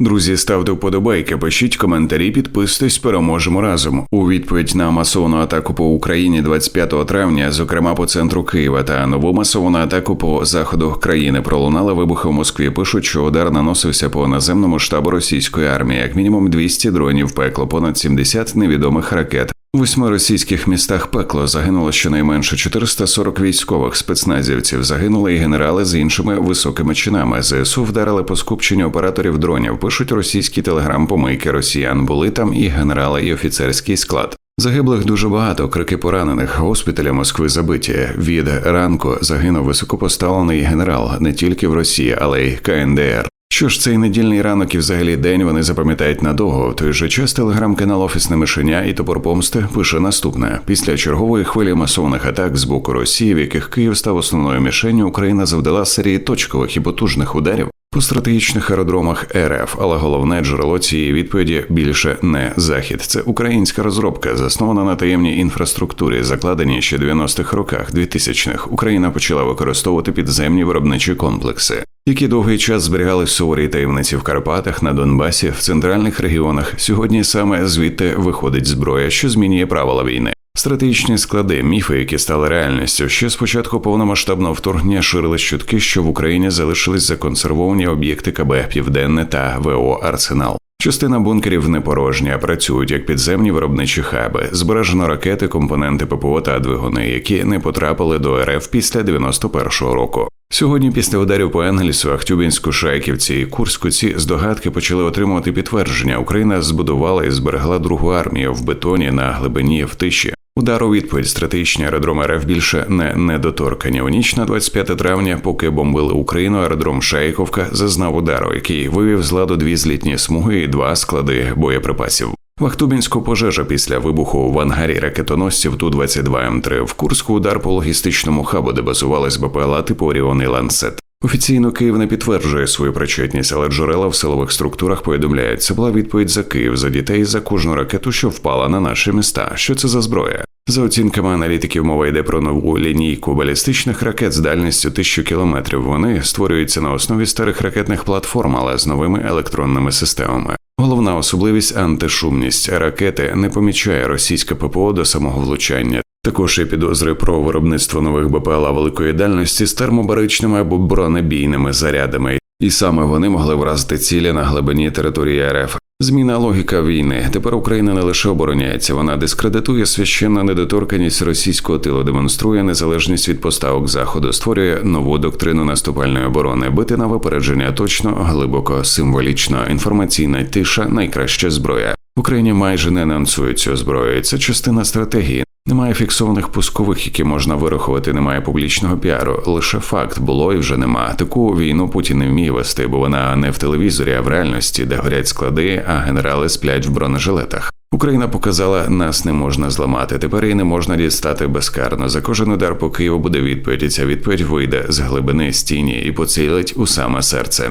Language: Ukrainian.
Друзі, ставте вподобайки, пишіть коментарі, підписуйтесь, переможемо разом. У відповідь на масовану атаку по Україні 25 травня, зокрема по центру Києва та нову масовну атаку по заходу країни пролунали вибухи в Москві. Пишуть, що удар наносився по наземному штабу російської армії, як мінімум 200 дронів пекло, понад 70 невідомих ракет. У восьми російських містах пекло загинуло щонайменше 440 військових спецназівців. Загинули і генерали з іншими високими чинами. ЗСУ вдарили по скупченню операторів дронів. Пишуть російські телеграм-помийки росіян. Були там і генерали, і офіцерський склад. Загиблих дуже багато, крики поранених. Госпіталі Москви забиті. Від ранку загинув високопоставлений генерал не тільки в Росії, але й КНДР. Що ж, цей недільний ранок і взагалі день вони запам'ятають надовго. В той же час телеграм-канал Офісне мишеня і топор помсти пише наступне: після чергової хвилі масованих атак з боку Росії, в яких Київ став основною мішенню, Україна завдала серії точкових і потужних ударів. По стратегічних аеродромах РФ, але головне джерело цієї відповіді більше не захід. Це українська розробка, заснована на таємній інфраструктурі, закладеній ще 90-х роках 2000-х. Україна почала використовувати підземні виробничі комплекси які довгий час зберігали в суворій таємниці в Карпатах, на Донбасі, в центральних регіонах. Сьогодні саме звідти виходить зброя, що змінює правила війни. Стратегічні склади, міфи, які стали реальністю, ще спочатку повномасштабного вторгнення ширили чутки, що в Україні залишились законсервовані об'єкти КБ Південне та ВО Арсенал. Частина бункерів не порожня, працюють як підземні виробничі хаби, збережено ракети, компоненти ППО та двигуни, які не потрапили до РФ після 91-го року. Сьогодні, після ударів по Енгельсу, Ахтюбінську, Шайківці і Курську, ці здогадки почали отримувати підтвердження. Україна збудувала і зберегла другу армію в бетоні на глибині в тиші. Удар у відповідь стратегічні аеродроми РФ більше не недоторкані. У ніч на 25 травня, поки бомбили Україну, аеродром Шайковка зазнав удару, який вивів з ладу дві злітні смуги і два склади боєприпасів. В Ахтубінську пожежа після вибуху в ангарі ракетоносців ту 22 м 3 в Курську удар по логістичному хабу, де базувались БПЛА типу Оріон і. Офіційно Київ не підтверджує свою причетність, але джерела в силових структурах повідомляють, це була відповідь за Київ за дітей за кожну ракету, що впала на наші міста. Що це за зброя? За оцінками аналітиків, мова йде про нову лінійку балістичних ракет з дальністю тисячу кілометрів. Вони створюються на основі старих ракетних платформ, але з новими електронними системами. Головна особливість антишумність ракети не помічає російське ППО до самого влучання. Також є підозри про виробництво нових БПЛА великої дальності з термобаричними або бронебійними зарядами, і саме вони могли вразити цілі на глибині території РФ. Зміна логіка війни. Тепер Україна не лише обороняється, вона дискредитує священну недоторканість російського тилу, демонструє незалежність від поставок заходу, створює нову доктрину наступальної оборони, бити на випередження точно, глибоко, символічно, інформаційна тиша найкраща зброя. В Україні майже не анонсують цю зброю. Це частина стратегії. Немає фіксованих пускових, які можна вирахувати. Немає публічного піару. Лише факт було і вже нема. Таку війну Путін не вміє вести, бо вона не в телевізорі, а в реальності, де горять склади, а генерали сплять в бронежилетах. Україна показала, нас не можна зламати. Тепер і не можна дістати безкарно. За кожен удар по Києву буде відповідь. і Ця відповідь вийде з глибини стіні і поцілить у саме серце.